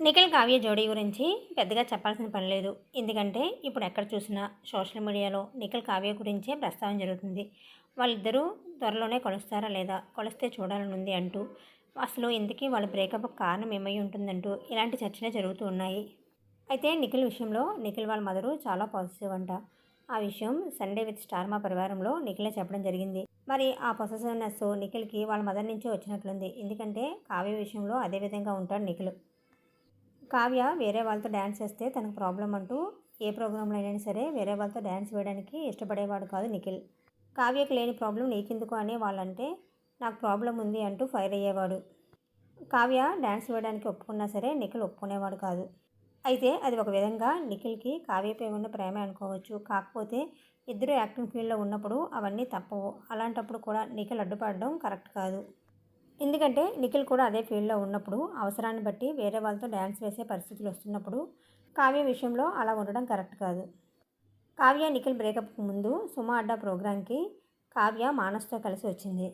నిఖిల్ కావ్య జోడీ గురించి పెద్దగా చెప్పాల్సిన పని లేదు. ఎందుకంటే ఇప్పుడు ఎక్కడ చూసినా సోషల్ మీడియాలో నిఖిల్ కావ్య గురించే ప్రస్తావన జరుగుతుంది. వాళ్ళిద్దరూ త్వరలోనే కొలుస్తారా లేదా? కొలిస్తే చూడాలని ఉంది అంటూ అసలు ఇంతకీ వాళ్ళ బ్రేకప్ కారణం ఏమై ఉంటుందంటూ ఇలాంటి చర్చలే జరుగుతూ ఉన్నాయి. అయితే నిఖిల్ విషయంలో నిఖిల్ వాళ్ళ మదరు చాలా పాజిటివ్ అంట. ఆ విషయం సండే విత్ స్టార్ మా పరివారంలో నిఖిలే చెప్పడం జరిగింది. మరి ఆ పొసెసివ్నెస్ నిఖిల్కి వాళ్ళ మదర్ నుంచే వచ్చినట్లుంది. ఎందుకంటే కావ్య విషయంలో అదే విధంగా ఉంటాడు నిఖిల్. కావ్య వేరే వాళ్ళతో డ్యాన్స్ చేస్తే తనకు ప్రాబ్లం అంటూ ఏ ప్రోగ్రాంలో అయినా సరే వేరే వాళ్ళతో డ్యాన్స్ వేయడానికి ఇష్టపడేవాడు కాదు నిఖిల్. కావ్యకు లేని ప్రాబ్లం నీకెందుకు అనే వాళ్ళంటే నాకు ప్రాబ్లం ఉంది అంటూ ఫైర్ అయ్యేవాడు. కావ్య డ్యాన్స్ వేయడానికి ఒప్పుకున్నా సరే నిఖిల్ ఒప్పుకునేవాడు కాదు. అయితే అది ఒక విధంగా నిఖిల్కి కావ్యపై ఉన్న ప్రేమ అనుకోవచ్చు. కాకపోతే ఇద్దరు యాక్టింగ్ ఫీల్డ్లో ఉన్నప్పుడు అవన్నీ తప్పవు. అలాంటప్పుడు కూడా నిఖిల్ అడ్డుపడడం కరెక్ట్ కాదు. ఎందుకంటే నిఖిల్ కూడా అదే ఫీల్డ్లో ఉన్నప్పుడు అవసరాన్ని బట్టి వేరే వాళ్ళతో డ్యాన్స్ వేసే పరిస్థితులు వస్తున్నప్పుడు కావ్య విషయంలో అలా ఉండడం కరెక్ట్ కాదు. కావ్య నిఖిల్ బ్రేకప్కి ముందు సుమా అడ్డా ప్రోగ్రాంకి కావ్య మానస్తో కలిసి వచ్చింది.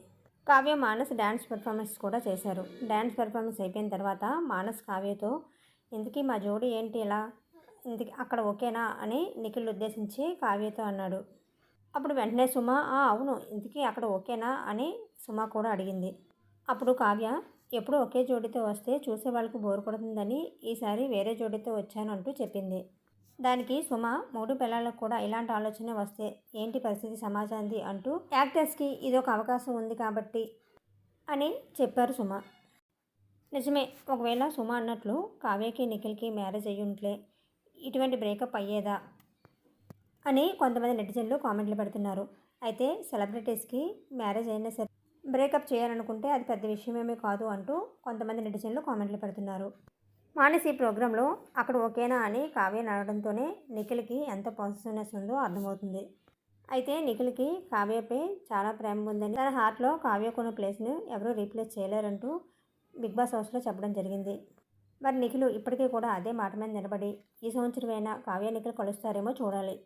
కావ్య మానస్ డ్యాన్స్ పెర్ఫార్మెన్స్ కూడా చేశారు. డ్యాన్స్ పెర్ఫార్మెన్స్ అయిపోయిన తర్వాత మానస్ కావ్యతో ఇంతకీ మా జోడి ఏంటి ఇలా? ఇంతకీ అక్కడ ఓకేనా? అని నిఖిల్ ఉద్దేశించి కావ్యతో అన్నాడు. అప్పుడు వెంటనే సుమ అవును ఇంతకీ అక్కడ ఓకేనా? అని సుమ కూడా అడిగింది. అప్పుడు కావ్య ఎప్పుడు ఒకే జోడితో వస్తే చూసే వాళ్ళకి బోర్ కొడుతుందని ఈసారి వేరే జోడితో వచ్చాను అంటూ చెప్పింది. దానికి సుమ మూడు పిల్లలకు కూడా ఇలాంటి ఆలోచన వస్తే ఏంటి పరిస్థితి సమాజానికి అంటూ యాక్టర్స్కి ఇదొక అవకాశం ఉంది కాబట్టి అని చెప్పారు సుమ. నిజమే ఒకవేళ సుమ అన్నట్లు కావ్యకి నిఖిల్కి మ్యారేజ్ అయ్యి ఇటువంటి బ్రేకప్ అయ్యేదా అని కొంతమంది నెటిజన్లు కామెంట్లు పెడుతున్నారు. అయితే సెలబ్రిటీస్కి మ్యారేజ్ అయినా సరే బ్రేకప్ చేయాలనుకుంటే అది పెద్ద విషయమేమీ కాదు అంటూ కొంతమంది నెటిజన్లు కామెంట్లు పెడుతున్నారు. మానసి ప్రోగ్రాంలో అక్కడ ఓకేనా అని కావ్య నడవడంతోనే నిఖిల్కి ఎంత పాజిటివ్నెస్ ఉందో అర్థమవుతుంది. అయితే నిఖిల్కి కావ్యపై చాలా ప్రేమ ఉందని తన హార్ట్లో కావ్యకున్న ప్లేస్ను ఎవరూ రీప్లేస్ చేయలేరంటూ బిగ్ బాస్ హౌస్లో చెప్పడం జరిగింది. మరి నిఖిల్ ఇప్పటికీ కూడా అదే మాట మీద నిలబడి ఈ సంవత్సరమైనా కావ్య నిఖిల్ కలుస్తారేమో చూడాలి.